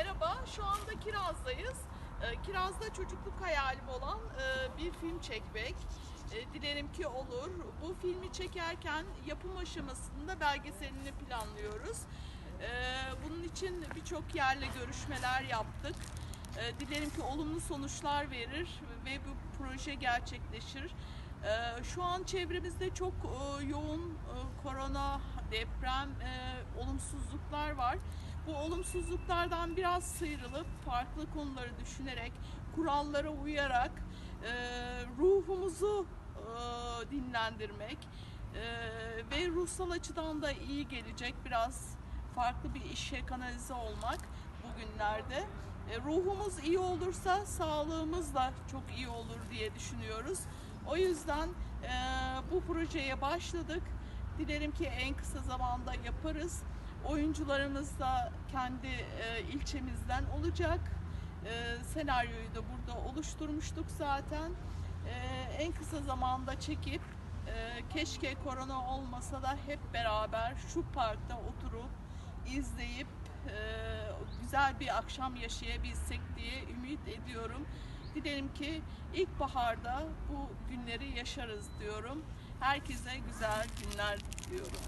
Merhaba, şu anda Kiraz'dayız. Ee, Kiraz'da çocukluk hayalim olan e, bir film çekmek. E, Dilerim ki olur. Bu filmi çekerken yapım aşamasında belgeselini planlıyoruz. E, Bunun için birçok yerle görüşmeler yaptık. E, Dilerim ki olumlu sonuçlar verir ve bu proje gerçekleşir. Şu an çevremizde çok e, yoğun korona, deprem, e, olumsuzluklar var. Bu olumsuzluklardan biraz sıyrılıp farklı konuları düşünerek, kurallara uyarak e, ruhumuzu e, dinlendirmek e, ve ruhsal açıdan da iyi gelecek biraz farklı bir işe kanalize olmak bugünlerde. E, ruhumuz iyi olursa sağlığımız da çok iyi olur diye düşünüyoruz. O yüzden e, bu projeye başladık. Dilerim ki en kısa zamanda yaparız. Oyuncularımız da kendi e, ilçemizden olacak. E, senaryoyu da burada oluşturmuştuk zaten. E, en kısa zamanda çekip e, keşke korona olmasa da hep beraber şu parkta oturup izleyip e, güzel bir akşam yaşayabilsek diye ümit ediyorum. Dilerim ki ilkbaharda bu günleri yaşarız diyorum. Herkese güzel günler diliyorum.